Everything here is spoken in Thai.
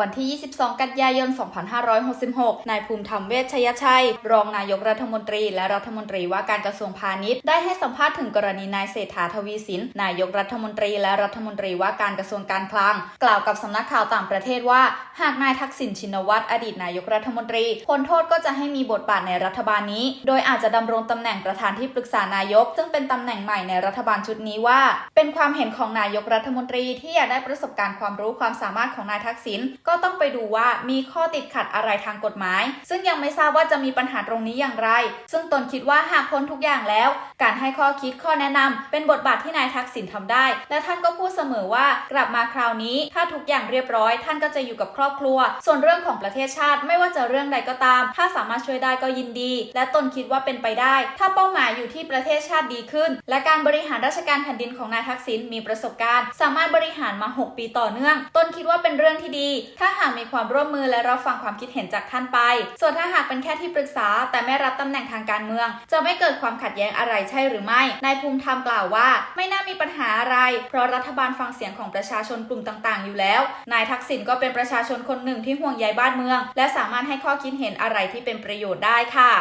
วันที่ 22 กันยายน 2566 นายภูมิธรรมเวชชยชัย รองนายกรัฐมนตรี และรัฐมนตรีว่าการกระทรวงพาณิชย์ ได้ให้สัมภาษณ์ถึงกรณีนายเศรษฐาทวีสิน นายกรัฐมนตรี และรัฐมนตรีว่าการกระทรวงการคลัง กล่าวกับสำนักข่าวต่างประเทศว่า หากนายทักษิณชินวัตรอดีตนายกรัฐมนตรีพ้นโทษก็จะให้มีบทบาทในรัฐบาลนี้ โดยอาจจะดำรงตำแหน่งประธานที่ปรึกษานายก ซึ่งเป็นตำแหน่งใหม่ในรัฐบาลชุดนี้ว่า เป็นความเห็นของนายกรัฐมนตรีที่อยากได้ประสบการณ์ความรู้ความสามารถของนายทักษิณก็ต้องไปดูว่ามีข้อติดขัดอะไรทางกฎหมาย ซึ่งยังไม่ทราบว่าจะมีปัญหาตรงนี้อย่างไร ซึ่งตนคิดว่าหากพ้นทุกอย่างแล้ว การให้ข้อคิดข้อแนะนำเป็นบทบาทที่นายทักษิณทำได้ และท่านก็พูดเสมอว่ากลับมาคราวนี้ ถ้าทุกอย่างเรียบร้อย ท่านก็จะอยู่กับครอบครัว ส่วนเรื่องของประเทศชาติไม่ว่าจะเรื่องใดก็ตาม ถ้าสามารถช่วยได้ก็ยินดี และตนคิดว่าเป็นไปได้ ถ้าเป้าหมายอยู่ที่ประเทศชาติดีขึ้น และการบริหารราชการแผ่นดินของนายทักษิณมีประสบการณ์ สามารถบริหารมา 6 ปีต่อเนื่อง ตนคิดว่าเป็นเรื่องที่ดีถ้าหากมีความร่วมมือและรับฟังความคิดเห็นจากท่านไป ส่วนถ้าหากเป็นแค่ที่ปรึกษา แต่ไม่รับตำแหน่งทางการเมือง จะไม่เกิดความขัดแย้งอะไรใช่หรือไม่ นายภูมิธรรมกล่าวว่า ไม่น่ามีปัญหาอะไร เพราะรัฐบาลฟังเสียงของประชาชนกลุ่มต่างๆ อยู่แล้ว นายทักษิณก็เป็นประชาชนคนหนึ่งที่ห่วงใยบ้านเมือง และสามารถให้ข้อคิดเห็นอะไรที่เป็นประโยชน์ได้ค่ะ